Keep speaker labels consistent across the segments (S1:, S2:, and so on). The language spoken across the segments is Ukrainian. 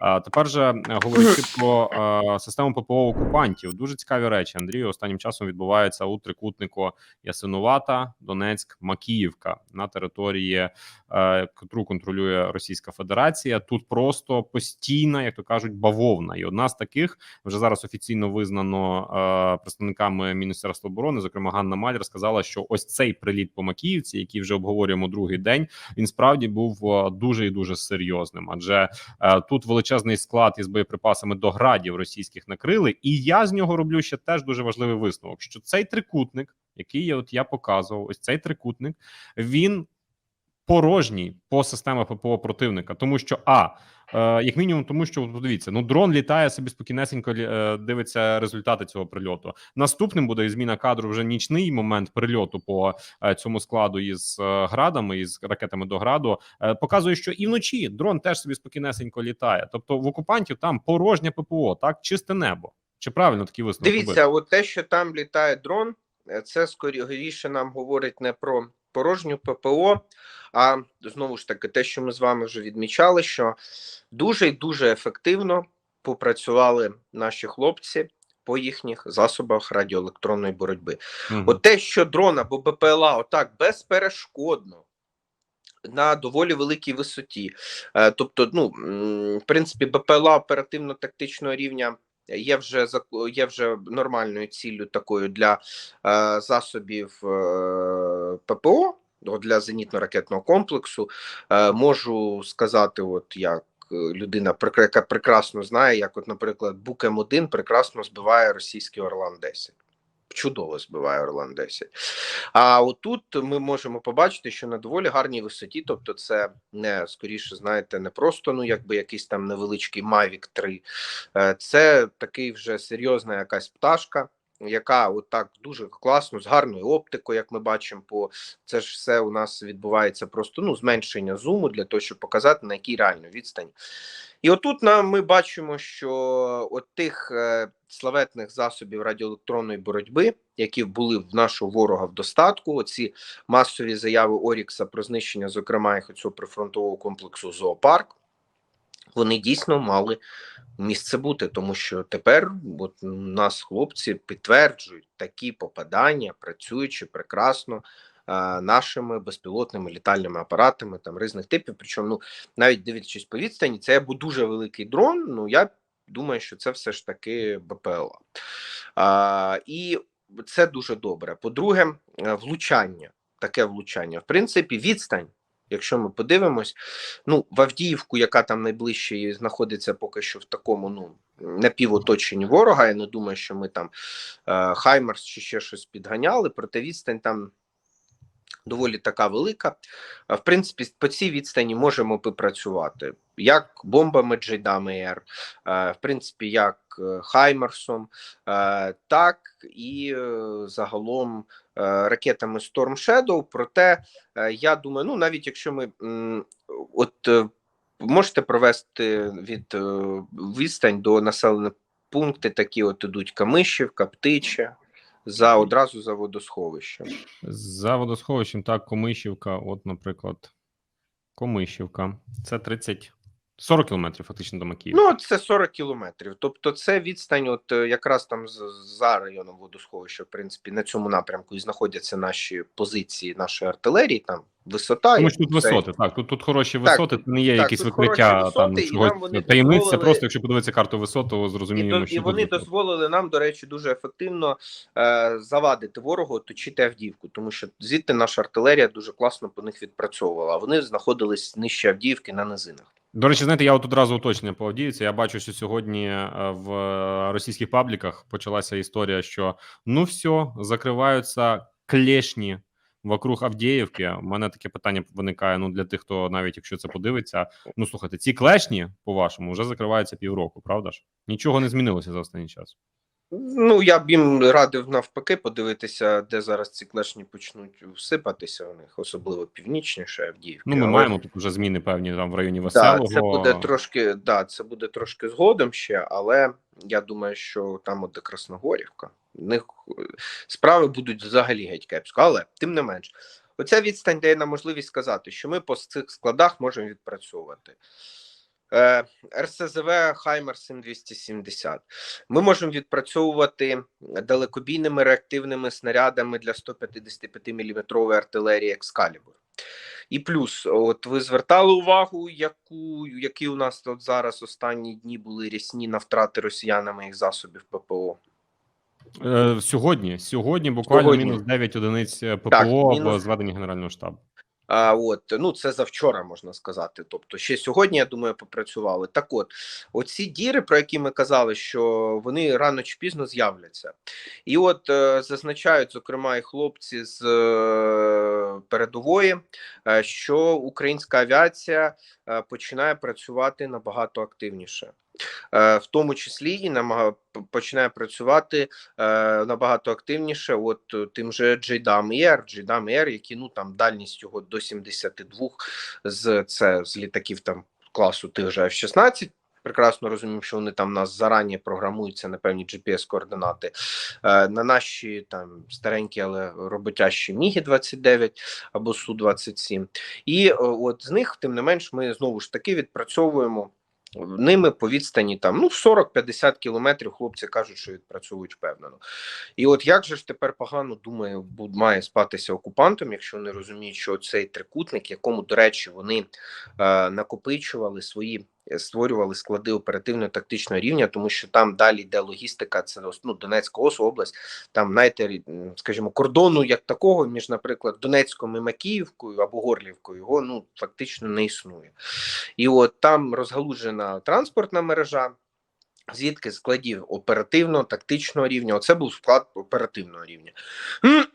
S1: А тепер же е, говорячи про е, систему ППО окупантів, дуже цікаві речі. Андрію останнім часом відбувається у трикутнику Ясинувата, Донецьк, Макіївка на території, е, котру контролює Російська Федерація. Тут просто постійна, як то кажуть, бавовна. І одна з таких вже зараз офіційно визнано е, представниками Міністерства оборони, зокрема Ганна Маль, сказала, що ось цей приліт по Макіївці, який вже обговорюємо другий день, він справді був е, дуже і дуже серйозним. Адже е, тут величезний склад із боєприпасами до градів російських накрили, і я з нього роблю ще теж дуже важливий висновок: що цей трикутник, який я от я показував, ось цей трикутник, він порожній по системах ППО противника, тому що а е, як мінімум, тому що подивіться, ну дрон літає собі спокійнесенько е, дивиться результати цього прильоту. Наступним буде і зміна кадру вже нічний момент прильоту по е, цьому складу із е, градами із ракетами до граду. Е, показує, що і вночі дрон теж собі спокійнесенько літає. Тобто в окупантів там порожнє ППО, так чисте небо. Чи правильно такі висновки?
S2: Дивіться, от те, що там літає дрон, це скоріше нам говорить не про порожню ППО, а знову ж таки, те, що ми з вами вже відмічали, що дуже і дуже ефективно попрацювали наші хлопці по їхніх засобах радіоелектронної боротьби.
S1: Мгм.
S2: От те, що дрон або БПЛА отак безперешкодно. На доволі великій висоті, Е, тобто, ну в принципі, БПЛА оперативно-тактичного рівня є вже є вже нормальною ціллю такою для е, засобів е, ППО для зенітно-ракетного комплексу. Е, можу сказати, от як е, людина, яка прекрасно знає, як, от, наприклад, Бук М1 прекрасно збиває російський Орлан 10 чудово збиває Орлан 10. А отут ми можемо побачити, що на доволі гарній висоті, тобто, це не скоріше, знаєте, не просто ну якби якийсь там невеличкий Mavic 3, е, це такий вже серйозна якась пташка. Яка отак дуже класно, з гарною оптикою, як ми бачимо, по це ж все у нас відбувається просто ну зменшення зуму для того, щоб показати на якій реально відстані. І отут нам ми бачимо, що от тих е, славетних засобів радіоелектронної боротьби, які були в нашого ворога в достатку, оці масові заяви Орікса про знищення, зокрема, їх цього прифронтового комплексу зоопарк, вони дійсно мали місце бути, тому що тепер от у нас хлопці підтверджують такі попадання, працюючи прекрасно. Нашими безпілотними літальними апаратами там різних типів. Причому, ну навіть дивлячись по відстані, це або дуже великий дрон. Ну я думаю, що це все ж таки БПЛА. А, і це дуже добре. По-друге, е, влучання, таке влучання. В принципі, відстань. Якщо ми подивимось, ну в Авдіївку, яка там найближче знаходиться поки що в такому ну напівоточенні ворога. Я не думаю, що ми там е, Хаймерс чи ще щось підганяли, проте відстань там доволі така велика. В принципі, по цій відстані можемо попрацювати як бомбами Джейдами Р, в принципі, як е, Хаймерсом, так і е, загалом е, ракетами Storm Shadow. Проте я думаю, ну навіть якщо ми от можете провести від відстань до населених пунктів, такі от ідуть Камишівка, Птича. За одразу за водосховищем.
S1: За водосховищем, так, Комишівка, от, наприклад, Комишівка. Це 30 40 кілометрів фактично до Макіївки.
S2: Ну, це 40 кілометрів. Тобто, це відстань, от е, якраз там за районом водосховища, в принципі, на цьому напрямку і знаходяться наші позиції нашої артилерії. Там висота
S1: Тому що тут висоти, так, тут, тут хороші
S2: Так,
S1: висоти, це не є
S2: так,
S1: якісь викриття там чогось
S2: вони
S1: таємниць, це просто, якщо подивитися карту висоту,
S2: І,
S1: зрозуміємо,
S2: до, і
S1: що
S2: вони
S1: тут
S2: дозволили нам, до речі, дуже ефективно е, завадити ворогу оточити Авдіївку, тому що звідти наша артилерія дуже класно по них відпрацьовувала. Вони знаходились нижче Авдіївки на низинах.
S1: До речі, знаєте, я от одразу уточнення по Авдіївці. Я бачу, що сьогодні е, в російських пабліках почалася історія, що ну все, закриваються клешні вокруг Авдіївки. У мене таке питання виникає. Ну для тих, хто навіть якщо це подивиться. Ну слухайте, ці клешні, по-вашому, вже закриваються півроку, правда ж? Нічого не змінилося за останній час.
S2: Ну, я б їм радив навпаки подивитися, де зараз ці клешні почнуть всипатися у них, особливо північніше Авдіївки.
S1: Ну, ми
S2: Але-
S1: маємо тут вже зміни певні там в районі
S2: Да,
S1: веселого.
S2: це буде трошки, да, це буде трошки згодом ще, але я думаю, що там от де Красногорівка, в них е, справи будуть взагалі геть кепсько. Але тим не менш, оця відстань дає нам можливість сказати, що ми по цих складах можемо відпрацьовувати. Е, РСЗВ Хаймер 7270. Ми можемо відпрацьовувати далекобійними реактивними снарядами для 155 мм артилерії Екскалібур. І плюс, от ви звертали увагу, яку які у нас тут зараз останні дні були рясні на втрати росіянами їх засобів ППО.
S1: Е, Сьогодні, сьогодні буквально
S2: Сьогодні.
S1: мінус 9 одиниць е, ППО
S2: Так,
S1: в
S2: мінус-
S1: зведенні Генерального штабу.
S2: А от ну це завчора можна сказати. Тобто, ще сьогодні, я думаю, попрацювали. Так, от оці діри, про які ми казали, що вони рано чи пізно з'являться, і от е, зазначають, зокрема, і хлопці з е, передової, е, що українська авіація починає працювати набагато активніше. Е, В тому числі і починає працювати е, набагато активніше. От е, тим же Джейдам Air, Джейдам Air, які ну там дальність його до 72 з це з літаків там класу тих же F-16. Прекрасно розуміємо, що вони там нас зарані програмуються на певні GPS координати. Е, на наші там старенькі, але роботящі Міги 29 або Су 27 І е, от з них, тим не менш, ми знову ж таки відпрацьовуємо ними по відстані там ну 40-50 кілометрів. Хлопці кажуть, що відпрацьовують впевнено. І от як же ж тепер погано думаю, буд- має спатися окупантам, якщо вони розуміють, що цей трикутник, якому, до речі, вони е, накопичували свої. Е, Створювали склади оперативно-тактичного рівня, тому що там далі йде логістика. Це ну, Донецька область, там знаєте, скажімо, кордону як такого між, наприклад, Донецьком і Макіївкою або Горлівкою, його ну фактично не існує. І от там розгалужена транспортна мережа. Звідки складів оперативного, тактичного рівня? Оце був склад оперативного рівня.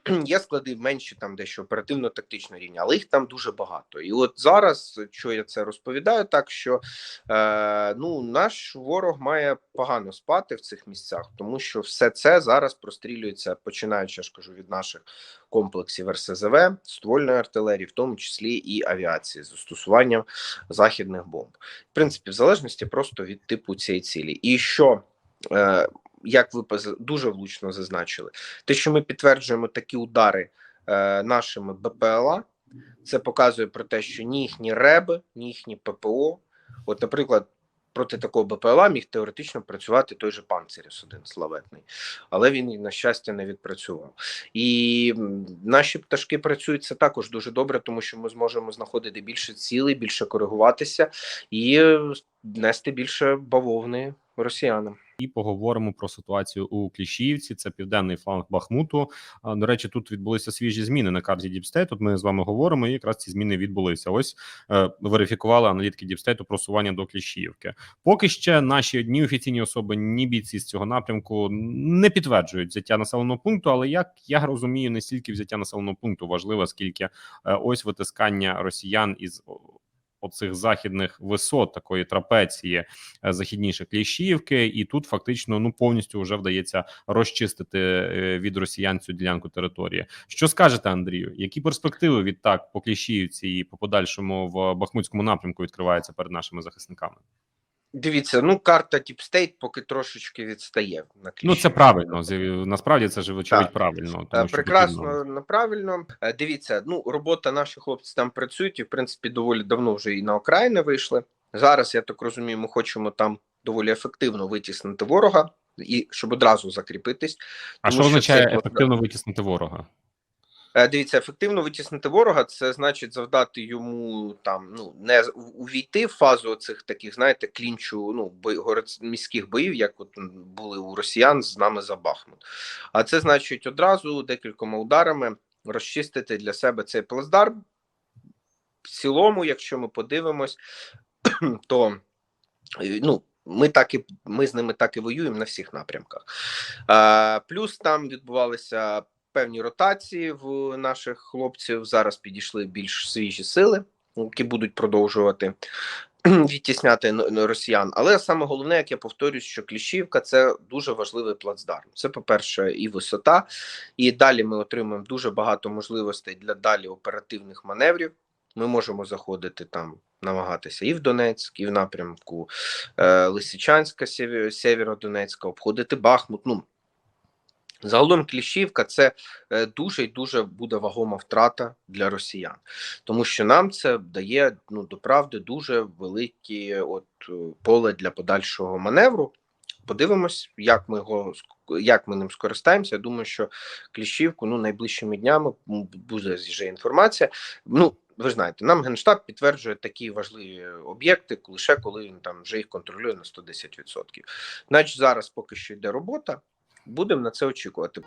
S2: Є склади менші, там дещо оперативно-тактичного рівня, але їх там дуже багато. І от зараз, що я це розповідаю, так що е, ну, наш ворог має погано спати в цих місцях, тому що все це зараз прострілюється, починаючи, я ж кажу, від наших комплексів РСЗВ, ствольної артилерії, в тому числі і авіації з застосуванням західних бомб. В принципі, в залежності просто від типу цієї цілі. І що, е, як ви дуже влучно зазначили, те, що ми підтверджуємо такі удари е, нашими БПЛА, це показує про те, що ні їхні реби, ні їхні ППО, от, наприклад. Проти такого БПЛА міг теоретично працювати той же Панцеріс один славетний, але він, на щастя, не відпрацював. І наші пташки працюють це також дуже добре, тому що ми зможемо знаходити більше цілей, більше коригуватися і е, нести більше бавовни росіянам.
S1: І поговоримо про ситуацію у Кліщіївці. Це південний фланг Бахмуту. До речі, тут відбулися свіжі зміни на карті Діпстейт. Тут ми з вами говоримо, і якраз ці зміни відбулися. Ось е, верифікували аналітики Діпстейту просування до Кліщіївки. Поки ще наші ні офіційні особи, ні бійці з цього напрямку не підтверджують взяття населеного пункту. Але як я розумію, не стільки взяття населеного пункту важливо, скільки е, ось витискання росіян із оцих західних висот такої трапеції е, західніше Кліщіївки, і тут фактично ну повністю вже вдається розчистити е, від росіян цю ділянку території. Що скажете, Андрію? Які перспективи відтак по кліщівці і по подальшому в Бахмутському напрямку відкриваються перед нашими захисниками?
S2: Дивіться, ну карта Тіпстейт поки трошечки відстає на
S1: Ну це правильно. Насправді це ж вочевидь правильно.
S2: Е,
S1: Тому
S2: Прекрасно, правильно. Е, Дивіться, ну робота наших хлопців там працюють, і в принципі доволі давно вже і на окраїни вийшли. Зараз я так розумію, ми хочемо там доволі ефективно витіснити ворога і щоб одразу закріпитись.
S1: А
S2: тому
S1: що означає
S2: цей-
S1: ефективно витіснити ворога?
S2: Е, Дивіться, ефективно витіснити ворога, це значить завдати йому там ну не увійти в фазу цих таких, знаєте, клінчу, ну міських боїв, як от були у росіян з нами за Бахмут. А це значить одразу декількома ударами розчистити для себе цей плацдарм. В цілому, якщо ми подивимось, то е, ну. Ми так і ми з ними так і воюємо на всіх напрямках. А, плюс там відбувалися певні ротації в наших хлопців. Зараз підійшли більш свіжі сили, які будуть продовжувати відтісняти росіян. Але саме головне, як я повторюсь, що Кліщівка це дуже важливий плацдарм. Це, по-перше, і висота, і далі ми отримуємо дуже багато можливостей для далі оперативних маневрів. Ми можемо заходити там, намагатися і в Донецьк, і в напрямку е, Лисичанська, Сєвє- Сєвєродонецька, обходити Бахмут. Ну Загалом Кліщівка це е, дуже і дуже буде вагома втрата для росіян, тому що нам це дає ну до правди дуже велике от е, поле для подальшого маневру. Подивимось, як ми його як ми ним скористаємося. Я думаю, що Кліщівку ну найближчими днями буде вже інформація. Ну ви знаєте, нам генштаб підтверджує такі важливі об'єкти, лише коли він там вже їх контролює на 110%. Значить, зараз поки що йде робота. Будемо на це очікувати.